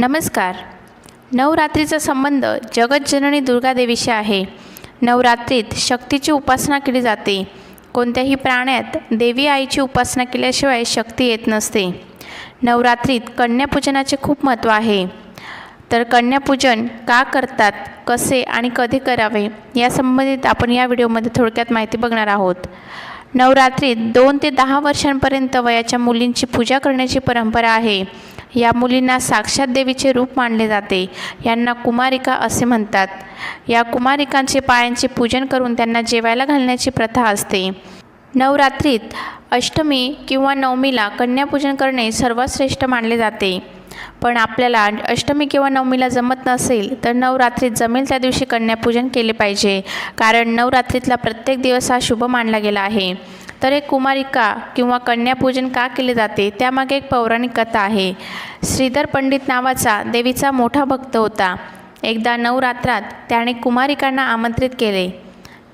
नमस्कार. नवरात्रीचा संबंध जगज्जननी दुर्गादेवीशी आहे. नवरात्रीत शक्तीची उपासना केली जाते. कोणत्याही प्राण्यात देवी आईची उपासना केल्याशिवाय शक्ती येत नसते. नवरात्रीत कन्यापूजनाचे खूप महत्त्व आहे. तर कन्यापूजन का करतात कसे आणि कधी करावे या संबंधित आपण या व्हिडिओमध्ये थोडक्यात माहिती बघणार आहोत. नवरात्रीत दोन ते दहा वर्षांपर्यंत वयाच्या मुलींची पूजा करण्याची परंपरा आहे. या मुलींना साक्षात देवीचे रूप मानले जाते. यांना कुमारिका असे म्हणतात. या कुमारिकांचे पायांचे पूजन करून त्यांना जेवायला घालण्याची प्रथा असते. नवरात्रीत अष्टमी किंवा नवमीला कन्यापूजन करणे सर्वात श्रेष्ठ मानले जाते. पण आपल्याला अष्टमी किंवा नवमीला जमत नसेल तर नवरात्रीत जमेल त्या दिवशी कन्यापूजन केले पाहिजे. कारण नवरात्रीतला प्रत्येक दिवस हा शुभ मानला गेला आहे. तर एक कुमारिका किंवा कन्यापूजन का केले जाते? त्यामागे एक पौराणिक कथा आहे. श्रीधर पंडित नावाचा देवीचा मोठा भक्त होता. एकदा नवरात्रात त्याने कुमारिकांना आमंत्रित केले.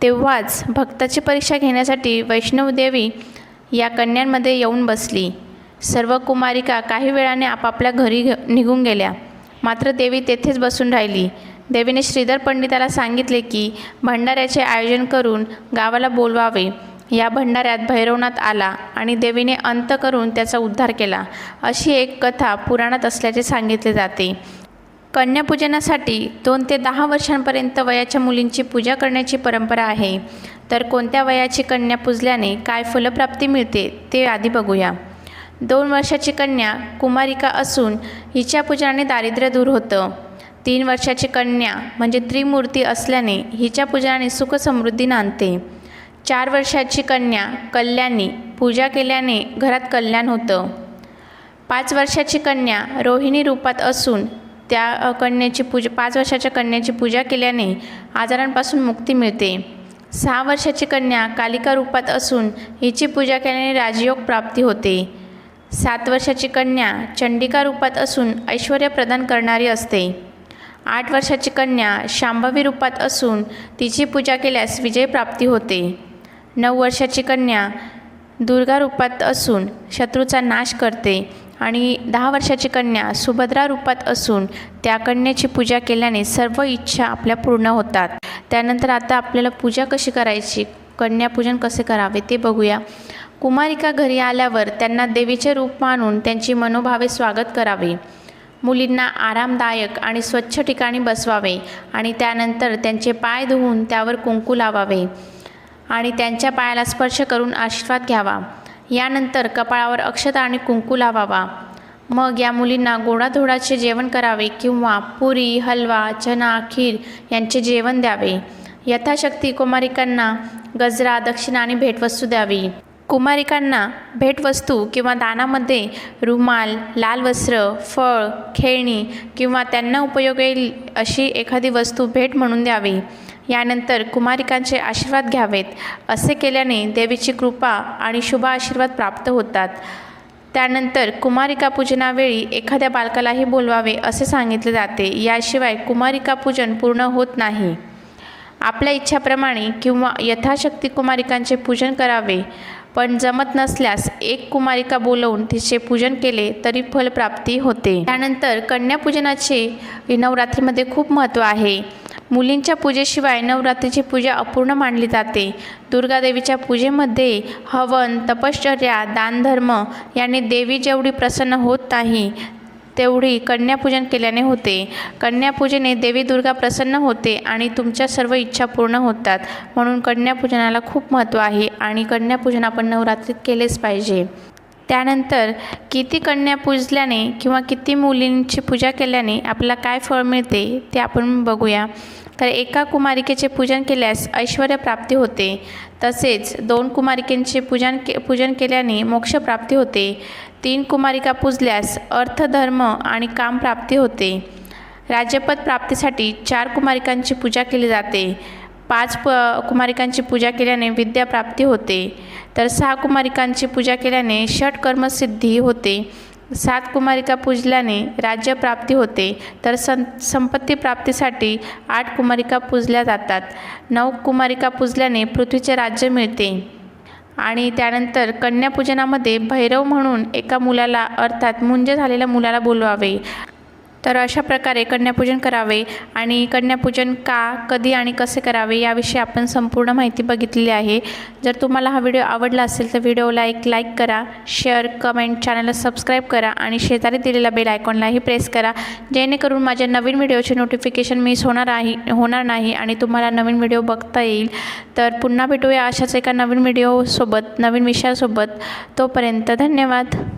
तेव्हाच भक्ताची परीक्षा घेण्यासाठी वैष्णवदेवी या कन्यांमध्ये येऊन बसली. सर्व कुमारिका काही वेळाने आपापल्या घरी घ निघून गेल्या. मात्र देवी तेथेच बसून राहिली. देवीने श्रीधर पंडिताला सांगितले की भंडाऱ्याचे आयोजन करून गावाला बोलवावे. या भंडाऱ्यात भैरवनाथ आला आणि देवीने अंत करून त्याचा उद्धार केला. अशी एक कथा पुराणात असल्याचे सांगितले जाते. कन्यापूजनासाठी दोन ते दहा वर्षांपर्यंत वयाच्या मुलींची पूजा करण्याची परंपरा आहे. तर कोणत्या वयाची कन्या पूजल्याने काय फलप्राप्ती मिळते ते आधी बघूया. दोन वर्षाची कन्या कुमारिका असून हिच्या पूजनाने दारिद्र्य दूर होतं. तीन वर्षाची कन्या म्हणजे त्रिमूर्ती असल्याने हिच्या पूजनाने सुखसमृद्धी नांदते. चार वर्षाची कन्या कल्याणी. पूजा केल्याने घरात कल्याण होतं. पाच वर्षाची कन्या रोहिणी रूपात असून त्या कन्याची पूज पूजा पाच वर्षाच्या कन्याची पूजा केल्याने आजारांपासून मुक्ती मिळते. सहा वर्षाची कन्या कालिका रूपात असून हिची पूजा केल्याने राजयोग प्राप्ती होते. सात वर्षाची कन्या चंडिका रूपात असून ऐश्वर प्रदान करणारी असते. आठ वर्षाची कन्या शांभवी रूपात असून तिची पूजा केल्यास विजय प्राप्ती होते. नऊ वर्षाची कन्या दुर्गा रूपात असून शत्रूचा नाश करते आणि दहा वर्षाची कन्या सुभद्रा रूपात असून त्या कन्याची पूजा केल्याने सर्व इच्छा आपल्या पूर्ण होतात. त्यानंतर आता आपल्याला पूजा कशी करायची? कन्यापूजन कसे करावे ते बघूया. कुमारिका घरी आल्यावर त्यांना देवीचे रूप मानून त्यांची मनोभावे स्वागत करावे. मुलींना आरामदायक आणि स्वच्छ ठिकाणी बसवावे आणि त्यानंतर त्यांचे पाय धुवून त्यावर कुंकू लावावे. आणि त्यांच्या पायाला स्पर्श करून आशीर्वाद घ्यावा. यानंतर कपाळावर अक्षता आणि कुंकू लावावा. मग या मुलींना गोडाधोडाचे जेवण करावे किंवा पुरी हलवा चना खीर यांचे जेवण द्यावे. यथाशक्ती कुमारिकांना गजरा दक्षिणा आणि भेटवस्तू द्यावी. कुमारिकांना भेटवस्तू किंवा दानामध्ये रुमाल लाल वस्त्र फळ खेळणी किंवा त्यांना उपयोग येईल अशी एखादी वस्तू भेट म्हणून द्यावी. यानंतर कुमारिकांचे आशीर्वाद घ्यावेत असे केल्याने देवीची कृपा आणि शुभ आशीर्वाद प्राप्त होतात. त्यानंतर कुमारिका पूजनावेळी एखाद्या बालकालाही बोलवावे असे सांगितले जाते. याशिवाय कुमारिका पूजन पूर्ण होत नाही. आपल्या इच्छाप्रमाणे किंवा यथाशक्ती कुमारिकांचे पूजन करावे पण जमत नसल्यास एक कुमारिका बोलवून तिचे पूजन केले तरी फलप्राप्ती होते. त्यानंतर कन्यापूजनाचे नवरात्रीमध्ये खूप महत्त्व आहे. मुलींच्या पूजेशिवाय नवरात्रीची पूजा अपूर्ण मानली जाते. दुर्गादेवीच्या पूजेमध्ये हवन तपश्चर्या दानधर्म याने देवी जेवढी प्रसन्न होत नाही तेवढी कन्यापूजन केल्याने होते. कन्यापूजेने देवी दुर्गा प्रसन्न होते आणि तुमच्या सर्व इच्छा पूर्ण होतात. म्हणून कन्यापूजनाला खूप महत्त्व आहे आणि कन्यापूजन आपण नवरात्रीत केलेच पाहिजे. त्यानंतर किती कन्या पूजल्याने किंवा किती मुलींची पूजा केल्याने आपल्याला काय फळ मिळते ते आपण बघूया. तर एका कुमारिकेचे पूजन केल्यास ऐश्वर प्राप्ती होते. तसेच दोन कुमारिकेंचे पूजन के पूजन केल्याने मोक्षप्राप्ती होते. तीन कुमारिका पूजल्यास अर्थधर्म आणि काम प्राप्ती होते. राज्यपद प्राप्तीसाठी चार कुमारिकांची पूजा केली जाते. पाच प कुमारिकांची पूजा केल्याने विद्याप्राप्ती होते. तर सहा कुमारिकांची पूजा केल्याने षटकर्मसिद्धी होते. सात कुमारिका पूजल्याने राज्यप्राप्ती होते. तर सं संपत्ती प्राप्तीसाठी आठ कुमारिका पूजल्या जातात. नऊ कुमारिका पूजल्याने पृथ्वीचे राज्य मिळते. आणि त्यानंतर कन्यापूजनामध्ये भैरव म्हणून एका मुलाला अर्थात मुंज झालेल्या मुलाला बोलवावे. तर अशा प्रकारे कन्यापूजन करावे आणि कन्यापूजन का कधी आणि कसे करावे याविषयी आपण संपूर्ण माहिती बघितलेली आहे. जर तुम्हाला हा व्हिडिओ आवडला असेल तर व्हिडिओला एक लाईक करा शेअर कमेंट चॅनलला सबस्क्राईब करा आणि शेजारी दिलेल्या बेल आयकॉनलाही प्रेस करा. जेणेकरून माझ्या नवीन व्हिडिओचे नोटिफिकेशन मिस होणार आहे होणार नाही आणि तुम्हाला नवीन व्हिडिओ बघता येईल. तर पुन्हा भेटूया अशाच एका नवीन व्हिडिओसोबत नवीन विषयासोबत. तोपर्यंत धन्यवाद.